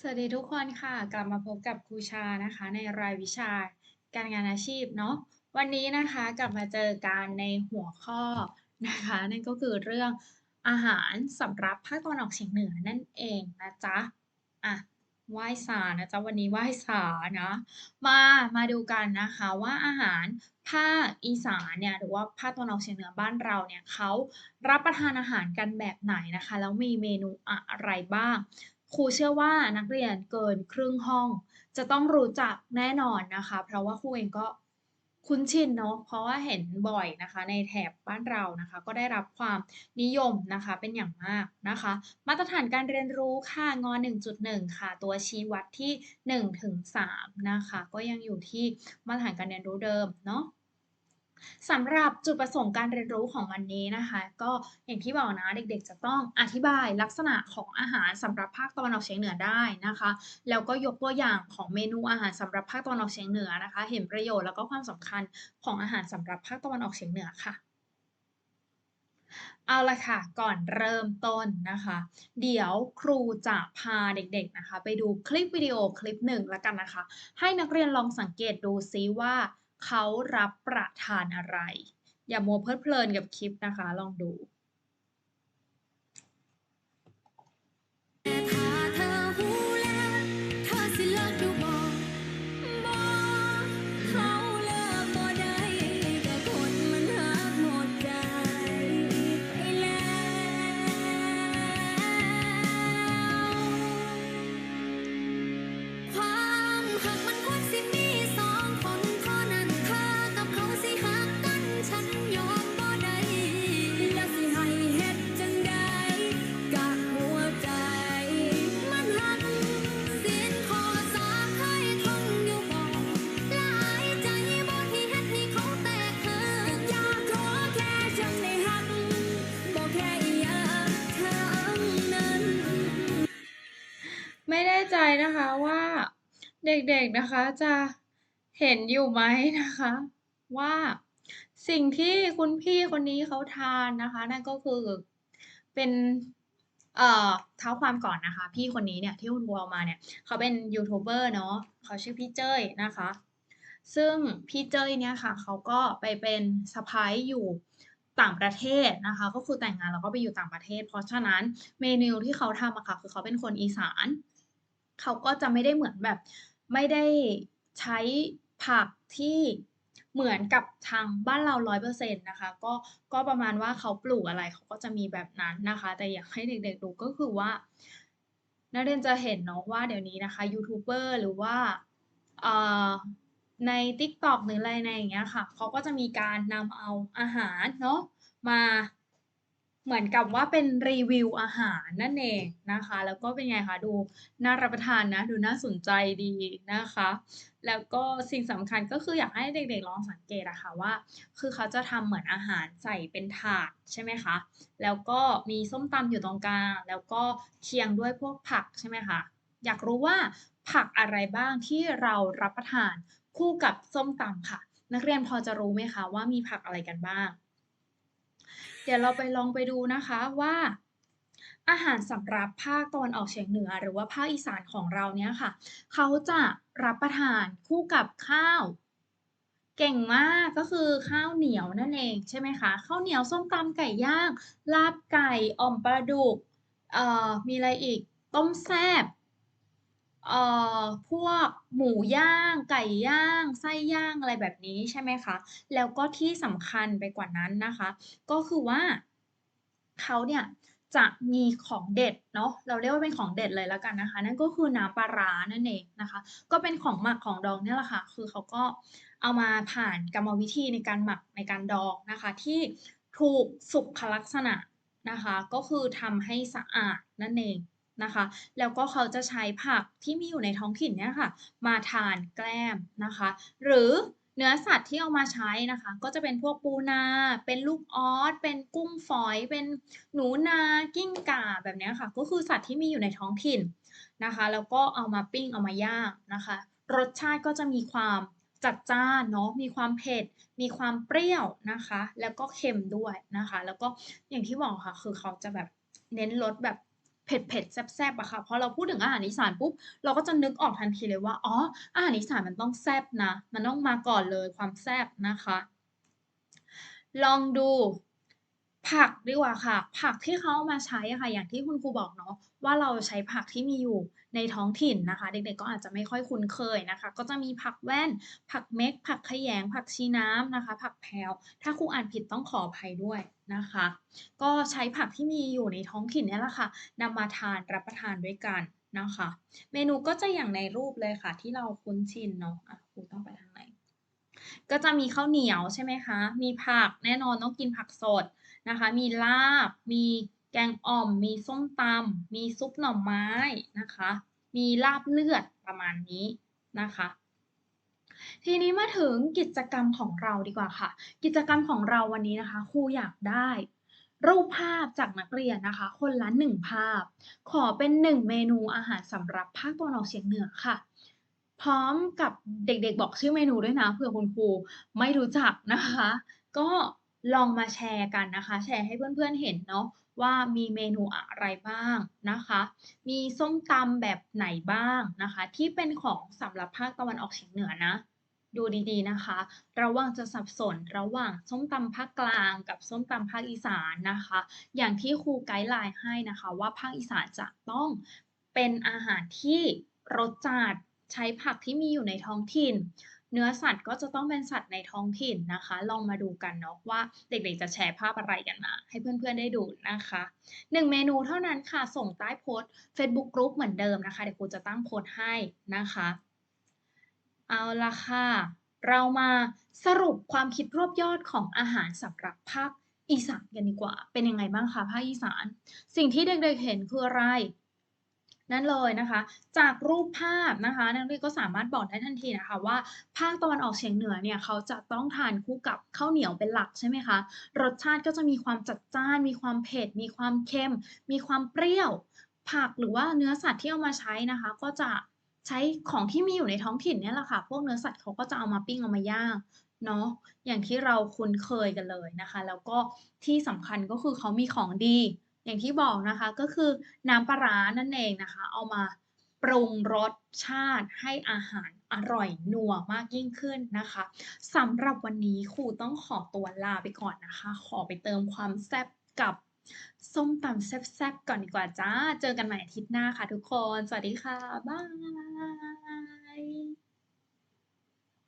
สวัสดีทุกคนค่ะ กลับมาพบกับครูชานะคะ ในรายวิชาการงานอาชีพเนาะวันนี้นะคะกลับมาเจอกันในหัวข้อนะคะ นั่นก็คือเรื่องอาหารสำหรับภาคตะวันออกเฉียงเหนือนั่นเองนะจ๊ะอะไหว้สานะจ๊ะวันนี้ไหว้สานะมามาดูกันนะคะว่าอาหารภาคอีสานเนี่ยหรือว่าภาคตะวันออกเฉียงเหนือบ้านเราเนี่ยเขารับประทานอาหารกันแบบไหนนะคะแล้วมีเมนูอะไรบ้าง ครูเชื่อว่านักเรียนเกินครึ่งห้อง จะต้องรู้จักแน่นอนนะคะ เพราะว่าครูเองก็คุ้นชินเนาะเพราะว่าเห็นบ่อยนะคะ ในแถบบ้านเรานะคะ ก็ได้รับความนิยมนะคะเป็นอย่างมากนะคะ มาตรฐานการเรียนรู้ค่ะง 1.1 ค่ะ ตัวชี้วัดที่1ถึง3นะคะ ก็ยังอยู่ที่มาตรฐานการเรียนรู้เดิมเนาะ สำหรับจุดประสงค์การเรียนรู้ของวันนี้นะคะ ก็อย่างที่บอกนะเด็กๆ จะต้องอธิบายลักษณะของอาหารสำหรับภาคตะวันออกเฉียงเหนือได้นะคะ แล้วก็ยกตัวอย่างของเมนูอาหารสำหรับภาคตะวันออกเฉียงเหนือนะคะ เห็นประโยชน์แล้วก็ความสำคัญของอาหารสำหรับภาคตะวันออกเฉียงเหนือค่ะ เอาละค่ะ ก่อนเริ่มต้นนะคะ เดี๋ยวครูจะพาเด็กๆนะคะ ไปดูคลิปวิดีโอคลิปหนึ่งแล้วกันนะคะ ให้นักเรียนลองสังเกตดูซิว่า เขารับประทานอะไร อย่ามัวเพลิดเพลินกับคลิปนะคะ ลองดู ใจนะคะว่าเด็กๆนะคะจะเห็นอยู่ไหมนะคะ ว่าสิ่งที่คุณพี่คนนี้เขาทานนะคะ นั่นก็คือเป็นเอ่อเท้าความก่อนนะคะ พี่คนนี้เนี่ยที่คุณครูเอามาเนี่ยเขาเป็นยูทูบเบอร์เนาะเขาชื่อพี่เจ้ยนะคะ ซึ่งพี่เจ้ยเนี่ยค่ะเขาก็ไปเป็นสะพ้ายอยู่ต่างประเทศนะคะ ก็คือแต่งงานแล้วก็ไปอยู่ต่างประเทศ เพราะฉะนั้นเมนูที่เขาทำอะค่ะคือเขาเป็นคนอีสาน เขาก็จะไม่ได้เหมือนแบบ ไม่ได้ใช้ผักที่เหมือนกับทางบ้านเราร้อยเปอร์เซ็นต์นะคะ ก็ก็ประมาณว่าเขาปลูกอะไรเขาก็จะมีแบบนั้นนะคะ แต่อยากให้เด็กๆดูก็คือว่า นักเรียนจะเห็นเนาะว่าเดี๋ยวนี้นะคะยูทูบเบอร์หรือว่าเอ่อใน TikTok หรืออะไรในอย่างเงี้ยค่ะ เขาก็จะมีการนำเอาอาหารเนาะมา เหมือนกับว่าเป็นรีวิวอาหารนั่นเองนะคะ แล้วก็เป็นไงคะดูน่ารับประทานนะ ดูน่าสนใจดีนะคะ แล้วก็สิ่งสำคัญก็คืออยากให้เด็กๆลองสังเกตอะค่ะว่า คือเขาจะทำเหมือนอาหารใส่เป็นถาดใช่ไหมคะแล้วก็มีส้มตำอยู่ตรงกลางแล้วก็เคียงด้วยพวกผักใช่ไหมคะอยากรู้ว่าผักอะไรบ้างที่เรารับประทานคู่กับส้มตำค่ะ นักเรียนพอจะรู้ไหมคะว่ามีผักอะไรกันบ้าง เดี๋ยวเราไปลองไปดูนะคะว่า อาหารสำหรับภาคตะวันออกเฉียงเหนือ หรือว่าภาคอีสานของเราเนี่ยค่ะ เขาจะรับประทานคู่กับข้าว เก่งมากก็คือข้าวเหนียวนั่นเองใช่ไหมคะข้าวเหนียวส้มตำไก่ย่าง ลาบไก่อ่อมปลาดุกเอ่อมีอะไรอีก ต้มแซ่บ เอ่อ พวกหมูย่าง ไก่ย่าง ไส้ย่าง อะไรแบบนี้ ใช่ไหมคะ แล้วก็ที่สำคัญไปกว่านั้นนะคะ ก็คือว่า เขาเนี่ยจะมีของเด็ดเนาะ เราเรียกว่าเป็นของเด็ดเลยแล้วกันนะคะ นั่นก็คือน้ำปลาร้านั่นเองนะคะ ก็เป็นของหมักของดองเนี่ยแหละค่ะ คือเขาก็เอามาผ่านกรรมวิธีในการหมักในการดองนะคะ ที่ถูกสุขลักษณะนะคะ ก็คือทำให้สะอาดนั่นเอง นะคะ แล้วก็เขาจะใช้ผักที่มีอยู่ในท้องถิ่นเนี่ยค่ะ มาทานแกล้มนะคะ หรือเนื้อสัตว์ที่เอามาใช้นะคะ ก็จะเป็นพวกปูนา เป็นลูกออสเป็นกุ้งฝอย เป็นหนูนากิ้งก่าแบบเนี้ยค่ะ ก็คือสัตว์ที่มีอยู่ในท้องถิ่นนะคะ แล้วก็เอามาปิ้งเอามาย่างนะคะ รสชาติก็จะมีความจัดจ้านเนาะมีความเผ็ด มีความเปรี้ยวนะคะ แล้วก็เค็มด้วยนะคะ แล้วก็อย่างที่บอกค่ะ คือเขาจะแบบเน้นรสแบบ เผ็ดๆแซ่บๆอะค่ะพอเราพูดถึงอาหารอีสานปุ๊บเราก็จะนึกออกทันทีเลยว่าอ๋ออาหารอีสานมันต้องแซ่บนะ มันต้องมาก่อนเลยความแซ่บนะคะ ลองดู ผักดีกว่าค่ะ ผักที่เขาเอามาใช้อะค่ะ อย่างที่คุณครูบอกเนาะว่าเราใช้ผักที่มีอยู่ในท้องถิ่นนะคะ เด็กๆก็อาจจะไม่ค่อยคุ้นเคยนะคะ ก็จะมีผักแว่น ผักเม็ก ผักขยง ผักชีน้ำนะคะ ผักแพรวถ้าครูอ่านผิดต้องขออภัยด้วยนะคะ ก็ใช้ผักที่มีอยู่ในท้องถิ่นเนี่ยแหละค่ะนำมาทานรับประทานด้วยกันนะคะ เมนูก็จะอย่างในรูปเลยค่ะ ที่เราคุ้นชินเนาะอะครูต้องไปทางไหน?ก็จะมีข้าวเหนียวใช่ไหมคะ มีผักแน่นอนต้องกินผักสด นะคะ มีลาบ มีแกงอ่อม มีส้มตำ มีซุปหน่อไม้นะคะ มีลาบเลือดประมาณนี้นะคะ ทีนี้มาถึงกิจกรรมของเราดีกว่าค่ะ กิจกรรมของเราวันนี้นะคะครูอยากได้ รูปภาพจากนักเรียนนะคะ คนละ1ภาพ ขอเป็น1เมนูอาหารสำหรับภาคตะวันออกเฉียงเหนือค่ะพร้อมกับเด็กๆบอกชื่อเมนูด้วยนะเผื่อคุณครูไม่รู้จักนะคะ ก็ ลองมาแชร์กันนะคะ แชร์ให้เพื่อนๆเห็นเนาะว่ามีเมนูอะไรบ้างนะคะ มีส้มตำแบบไหนบ้างนะคะ ที่เป็นของสำหรับภาคตะวันออกเฉียงเหนือนะ ดูดีๆนะคะ ระวังจะสับสนระหว่างส้มตำภาคกลางกับส้มตำภาคอีสานนะคะ อย่างที่ครูไกด์ไลน์ให้นะคะว่าภาคอีสานจะต้องเป็นอาหารที่รสจัดใช้ผักที่มีอยู่ในท้องถิ่น เนื้อสัตว์ก็จะต้องเป็นสัตว์ในท้องถิ่นนะคะ ลองมาดูกันเนาะว่าเด็กๆจะแชร์ภาพอะไรกันมา ให้เพื่อนๆได้ดูนะคะ 1 เมนูเท่านั้นค่ะ ส่งใต้โพสต์เฟซบุ๊ก group เหมือนเดิมนะคะ เดี๋ยวครูจะตั้งโพสต์ให้นะคะ เอาละค่ะ เรามาสรุปความคิดรวบยอดของอาหารสำหรับภาคอีสานกันดีกว่า เป็นยังไงบ้างคะภาคอีสาน?สิ่งที่เด็กๆเห็นคืออะไร? นั่นเลยนะคะ จากรูปภาพนะคะนักเรียนก็สามารถบอกได้ทันทีนะคะว่า ภาคตะวันออกเฉียงเหนือเนี่ยเขาจะต้องทานคู่กับข้าวเหนียวเป็นหลักใช่ไหมคะรสชาติก็จะมีความจัดจ้าน มีความเผ็ด มีความเค็ม มีความเปรี้ยว ผักหรือว่าเนื้อสัตว์ที่เอามาใช้นะคะ ก็จะใช้ของที่มีอยู่ในท้องถิ่นเนี่ยแหละค่ะ พวกเนื้อสัตว์เขาก็จะเอามาปิ้งเอามาย่างเนาะ อย่างที่เราคุ้นเคยกันเลยนะคะ แล้วก็ที่สำคัญก็คือเขามีของดี อย่างที่บอกนะคะก็คือน้ำปลาร้านั่นเองนะคะ เอามาปรุงรสชาติให้อาหารอร่อยนัวมากยิ่งขึ้นนะคะสำหรับวันนี้ครูต้องขอตัวลาไปก่อนนะคะ ขอไปเติมความแซ่บกับส้มตำแซ่บๆก่อนดีกว่าจ้ะเจอกันใหม่อาทิตย์หน้าค่ะทุกคน สวัสดีค่ะ บ๊าย